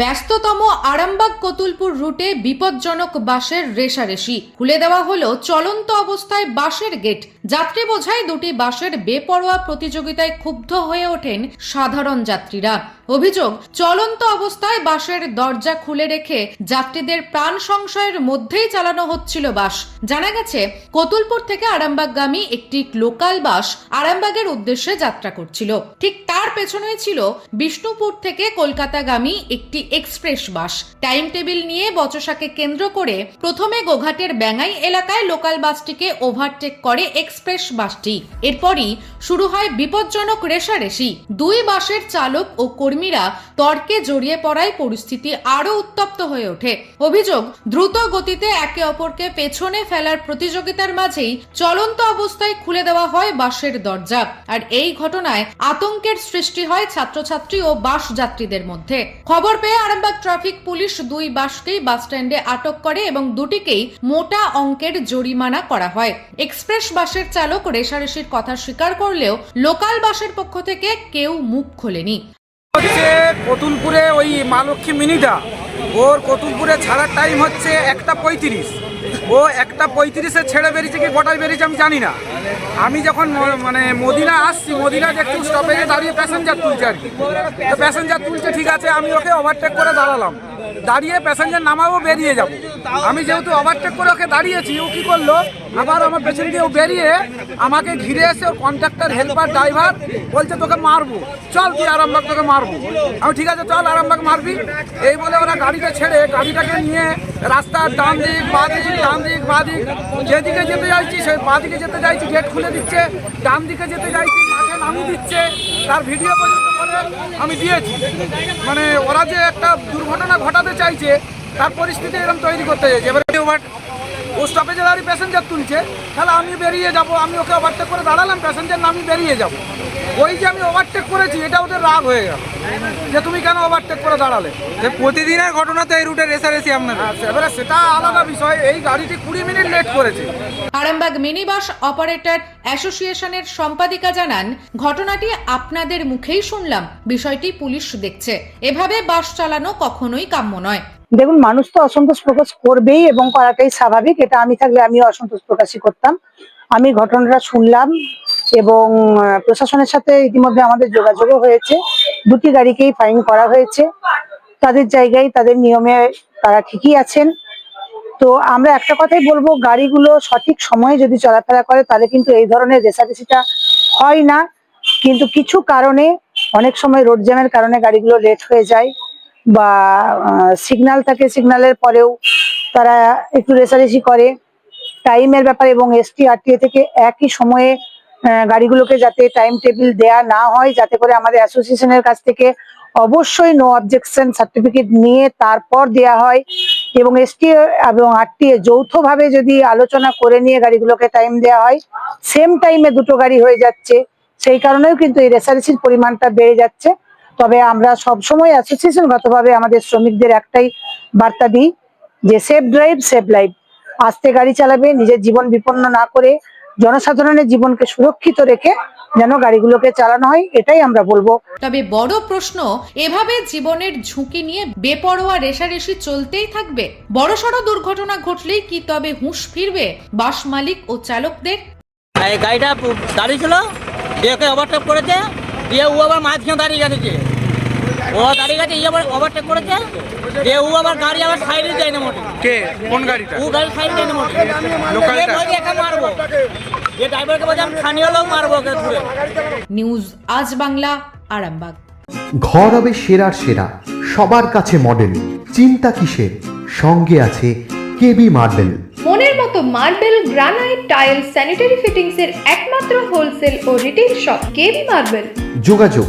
ব্যস্ততম আরামবাগ কতুলপুর রুটে বিপজ্জনক বাসের রেশারেশি। খুলে দেওয়া হলো চলন্ত অবস্থায় বাসের গেট। যাত্রী বোঝাই দুটি বাসের বেপরোয়া প্রতিযোগিতায় ক্ষুব্ধ হয়ে ওঠেন সাধারণ যাত্রীরা। অভিযোগ, চলন্ত অবস্থায় বাসের দরজা খুলে রেখে যাত্রীদের প্রাণ সংশয়ের মধ্যেই চালানো হচ্ছিল বাস। জানা গেছে, কতুলপুর থেকে আরামবাগগামী একটি লোকাল বাস আরামবাগের উদ্দেশ্যে যাত্রা করছিল। ঠিক তার পেছনে ছিল বিষ্ণুপুর থেকে কলকাতাগামী একটি এক্সপ্রেস বাস। টাইম টেবিল নিয়ে বচসাকে কেন্দ্র করে প্রথমে গোঘাটের ব্যাঙ্গাই এলাকায় লোকাল বাসটিকে ওভারটেক করে এক্সপ্রেস বাসটি। এরপরই শুরু হয় বিপজ্জনক রেশারেশি দুই বাসের চালক ও কর্মীরা তর্কে জড়িয়ে পড়ায় পরিস্থিতি আরও উত্তপ্ত হয়ে ওঠে। অভিযোগ, দ্রুত গতিতে একে অপরকে পেছনে ফেলার প্রতিযোগিতার মাঝেই চলন্ত অবস্থায় খুলে দেওয়া হয় বাসের দরজা। আর এই ঘটনায় আতঙ্কের সৃষ্টি হয় ছাত্রছাত্রী ও বাস যাত্রীদের মধ্যে। খবর পেয়ে আরামবাগ ট্রাফিক পুলিশ দুই বাসকেই বাস স্ট্যান্ডে আটক করে এবং দুটিকেই মোটা অঙ্কের জরিমানা করা হয়। এক্সপ্রেস বাসের চালক রেশারেশির কথা স্বীকার করলেও লোকাল বাসের পক্ষ থেকে কেউ মুখ খোলেনি। হচ্ছে কতুলপুরে ওই মা লক্ষ্মী মিনিটা ওর কতুলপুরে ছাড়ার টাইম হচ্ছে একটা পঁয়ত্রিশ। ও একটা পঁয়ত্রিশে ছেড়ে বেরিয়েছে কি গোটায় বেরিয়েছে আমি জানি না। আমি যখন মানে মদিনা আসছি, মদিনা একটু স্টপেজে দাঁড়িয়ে প্যাসেঞ্জার তুলছে আর কি। তো প্যাসেঞ্জার তুলছে, ঠিক আছে, আমি ওকে ওভারটেক করে দাঁড়ালাম। দাঁড়িয়ে প্যাসেঞ্জার নামাবো, বেরিয়ে যাব। আমি যেহেতু ওভারটেক করে ওকে দাঁড়িয়েছি, ও কি করল? আবার আমার পেছন দিয়ে ও বেরিয়ে আমাকে ঘিরে এসে ওর কন্ট্রাক্টর হেল্পার ড্রাইভার বলছে, তোকে মারবো। চল তুই আরামবাগ, তোকে মারবো। আমি ঠিক আছে, চল আরামবাগ মারবি। এই বলে ওরা গাড়িটা ছেড়ে, গাড়িটাকে নিয়ে রাস্তার ডান দিক, বাঁ দিক, ডান দিক, বা দিক, যেদিকে যেতে চাইছি সেই বাঁ দিকে যেতে চাইছি গেট খুলে দিচ্ছে, ডান দিকে যেতে চাইছি মাঠে নামিয়ে দিচ্ছে, তার ভিডিও পর্যন্ত আমি দিয়েছি। মানে ওরা যে একটা দুর্ঘটনা ঘটাতে চাইছে তার পরিস্থিতি এরকম তৈরি করতে চাইছে। এবারে ওভার ও স্টপেজে দাঁড়িয়ে প্যাসেঞ্জার তুলছে তাহলে আমি বেরিয়ে যাব আমি ওকে ওভারটেক করে দাঁড়ালাম প্যাসেঞ্জার নামি বেরিয়ে যাব। ওই যে আমি ওভারটেক করেছি এটা ওদের রাগ হয়ে গেল। যে তুমি কেন ওভারটেক করে দাঁড়ালে? যে প্রতিদিনের ঘটনা তো এই রুটে রেসারেসি আপনাদের। আচ্ছা, এবারে সেটা আলাদা বিষয়। এই গাড়িটি কুড়ি মিনিট লেট করেছে। আরামবাগ মিনি বাস অপারেটর অ্যাসোসিয়েশনের সম্পাদিকা জানান ঘটনাটি আপনাদের মুখেই শুনলাম। বিষয়টি পুলিশ দেখছে। এভাবে বাস চালানো কখনোই কাম্য নয়। দেখুন, মানুষ তো অসন্তোষ প্রকাশ করবেই এবং করাটাই স্বাভাবিক, এটা আমি থাকলে আমিও অসন্তোষ প্রকাশই করতাম। আমি ঘটনাটা শুনলাম এবং প্রশাসনের সাথে ইতিমধ্যে আমাদের যোগাযোগও হয়েছে। দুটি গাড়িকেই ফাইন করা হয়েছে। তাদের জায়গায়, তাদের নিয়মে তারা ঠিকই আছেন। তো আমরা একটা কথাই বলব, গাড়িগুলো সঠিক সময়ে যদি চলাফেরা করে, তাহলে কিন্তু এই ধরনের রেসারেসিটা হয় না। কিন্তু কিছু কারণে, অনেক সময় রোড জ্যামের কারণে গাড়িগুলো লেট হয়ে যায়। বা সিগন্যাল থাকে সিগন্যালের পরেও তারা একটু রেসারেসি করে। টাইমের ব্যাপারে এবং এসটি আরটিএ থেকে একই সময়ে গাড়িগুলোকে যাতে টাইম টেবিল দেয়া না হয়, যাতে করে আমাদের অ্যাসোসিয়েশনের কাছ থেকে অবশ্যই নো অবজেকশন সার্টিফিকেট নিয়ে তারপর দেয়া হয়। এবং এসটি এবং আরটিএ যৌথভাবে যদি আলোচনা করে নিয়ে গাড়িগুলোকে টাইম দেওয়া হয় সেম টাইমে দুটো গাড়ি হয়ে যাচ্ছে। সেই কারণেও কিন্তু এই রেসারেসির পরিমাণটা বেড়ে যাচ্ছে। তবে আমরা সবসময় অ্যাসোসিয়েশনগতভাবে আমাদের শ্রমিকদের একটাই বার্তা দিই যে সেফ ড্রাইভ সেফ লাইফ আস্তে গাড়ি চালাবে নিজের জীবন বিপন্ন না করে জনসাধারণের জীবনকে সুরক্ষিত রেখে যেন গাড়িগুলোকে চালানো হয় এটাই আমরা বলব। তবে বড় প্রশ্ন এভাবে জীবনের ঝুঁকি নিয়ে বেপরোয়া রেশারেশি চলতেই থাকবে। বড়সড় দুর্ঘটনা ঘটলেই কি তবে হুঁশ ফিরবে বাস মালিক ও চালকদের? এই গাড়িটা পু- দাঁড়িয়ে ছিল দিয়ে ওকে ওভারটেক করেছে দিয়ে ও আবার মাঝখানে দাঁড়িয়ে গেছে। ও দাঁড়িয়ে গেছে আবার ওভারটেক করেছে। দিয়ে ও আবার গাড়ি আবার সাইডে যায় না মোটে। কে? কোন গাড়িটা? ও গাড়ি সাইড যায় না মোটে। লোকালটা? বলছে, মারবো। যে ড্রাইভারকে বলছে আমি স্থানীয় লোক মারবো ওকে ধরে নিউজ আজ বাংলা আরামবাগ। ঘর হবে সেরার সেরা সবার কাছে মডেল চিন্তা কিসের? সঙ্গে আছে কেবি মার্বেল। মনের মতো marble granite tile sanitary fittings এর একমাত্র হোলসেল ও রিটেল শপ কেবি মার্বেল। যোগাযোগ